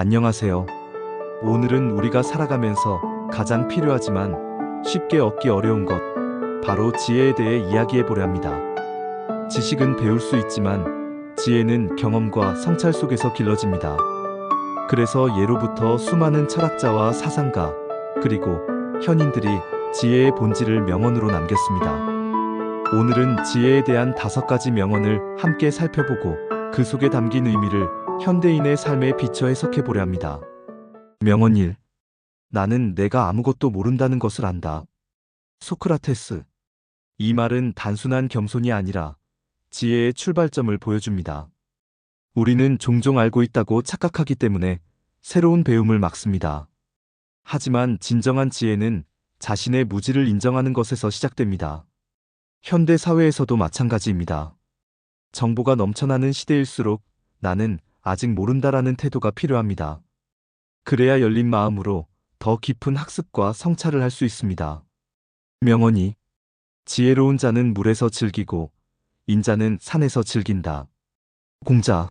안녕하세요. 오늘은 우리가 살아가면서 가장 필요하지만 쉽게 얻기 어려운 것, 바로 지혜에 대해 이야기해 보려 합니다. 지식은 배울 수 있지만 지혜는 경험과 성찰 속에서 길러집니다. 그래서 예로부터 수많은 철학자와 사상가, 그리고 현인들이 지혜의 본질을 명언으로 남겼습니다. 오늘은 지혜에 대한 다섯 가지 명언을 함께 살펴보고 그 속에 담긴 의미를 현대인의 삶에 비춰 해석해 보려 합니다. 명언 1. 나는 내가 아무것도 모른다는 것을 안다. 소크라테스. 이 말은 단순한 겸손이 아니라 지혜의 출발점을 보여줍니다. 우리는 종종 알고 있다고 착각하기 때문에 새로운 배움을 막습니다. 하지만 진정한 지혜는 자신의 무지를 인정하는 것에서 시작됩니다. 현대 사회에서도 마찬가지입니다. 정보가 넘쳐나는 시대일수록 나는 아직 모른다라는 태도가 필요합니다. 그래야 열린 마음으로 더 깊은 학습과 성찰을 할 수 있습니다. 명언이 지혜로운 자는 물에서 즐기고 인자는 산에서 즐긴다. 공자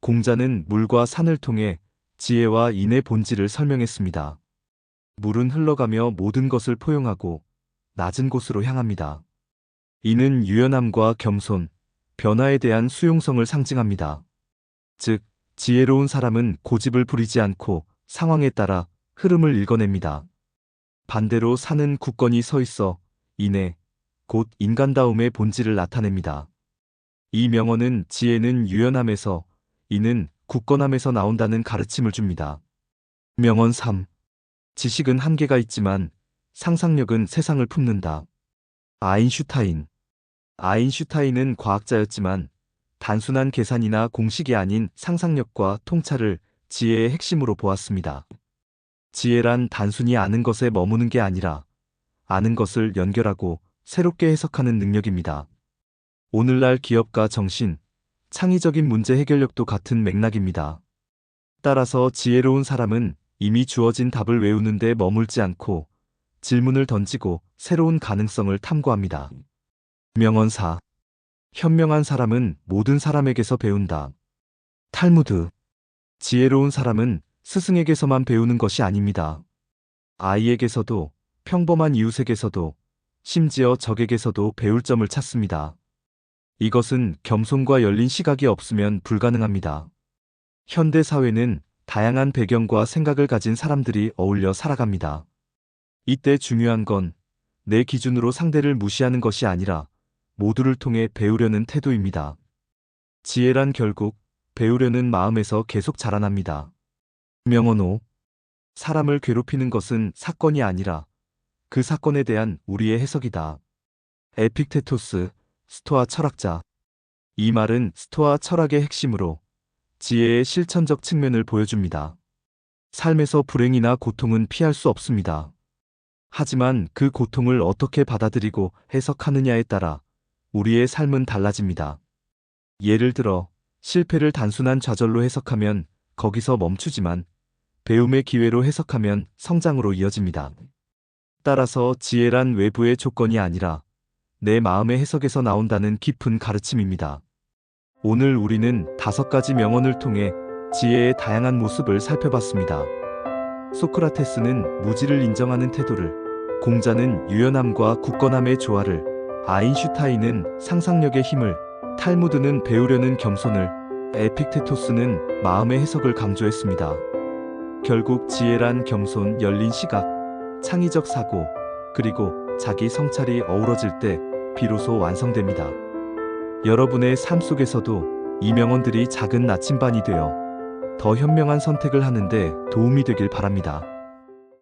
공자는 물과 산을 통해 지혜와 인의 본질을 설명했습니다. 물은 흘러가며 모든 것을 포용하고 낮은 곳으로 향합니다. 이는 유연함과 겸손, 변화에 대한 수용성을 상징합니다. 즉, 지혜로운 사람은 고집을 부리지 않고 상황에 따라 흐름을 읽어냅니다. 반대로 산은 굳건히 서 있어 인해 곧 인간다움의 본질을 나타냅니다. 이 명언은 지혜는 유연함에서 이는 굳건함에서 나온다는 가르침을 줍니다. 명언 3. 지식은 한계가 있지만 상상력은 세상을 품는다. 아인슈타인. 아인슈타인은 과학자였지만 단순한 계산이나 공식이 아닌 상상력과 통찰을 지혜의 핵심으로 보았습니다. 지혜란 단순히 아는 것에 머무는 게 아니라 아는 것을 연결하고 새롭게 해석하는 능력입니다. 오늘날 기업가 정신, 창의적인 문제 해결력도 같은 맥락입니다. 따라서 지혜로운 사람은 이미 주어진 답을 외우는데 머물지 않고 질문을 던지고 새로운 가능성을 탐구합니다. 명언사. 현명한 사람은 모든 사람에게서 배운다. 탈무드. 지혜로운 사람은 스승에게서만 배우는 것이 아닙니다. 아이에게서도 평범한 이웃에게서도 심지어 적에게서도 배울 점을 찾습니다. 이것은 겸손과 열린 시각이 없으면 불가능합니다. 현대 사회는 다양한 배경과 생각을 가진 사람들이 어울려 살아갑니다. 이때 중요한 건 내 기준으로 상대를 무시하는 것이 아니라 모두를 통해 배우려는 태도입니다. 지혜란 결국 배우려는 마음에서 계속 자라납니다. 명언 5. 사람을 괴롭히는 것은 사건이 아니라 그 사건에 대한 우리의 해석이다. 에픽테토스, 스토아 철학자. 이 말은 스토아 철학의 핵심으로 지혜의 실천적 측면을 보여줍니다. 삶에서 불행이나 고통은 피할 수 없습니다. 하지만 그 고통을 어떻게 받아들이고 해석하느냐에 따라 우리의 삶은 달라집니다. 예를 들어, 실패를 단순한 좌절로 해석하면 거기서 멈추지만 배움의 기회로 해석하면 성장으로 이어집니다. 따라서 지혜란 외부의 조건이 아니라 내 마음의 해석에서 나온다는 깊은 가르침입니다. 오늘 우리는 다섯 가지 명언을 통해 지혜의 다양한 모습을 살펴봤습니다. 소크라테스는 무지를 인정하는 태도를, 공자는 유연함과 굳건함의 조화를, 아인슈타인은 상상력의 힘을, 탈무드는 배우려는 겸손을, 에픽테토스는 마음의 해석을 강조했습니다. 결국 지혜란 겸손, 열린 시각, 창의적 사고, 그리고 자기 성찰이 어우러질 때 비로소 완성됩니다. 여러분의 삶 속에서도 이 명언들이 작은 나침반이 되어 더 현명한 선택을 하는데 도움이 되길 바랍니다.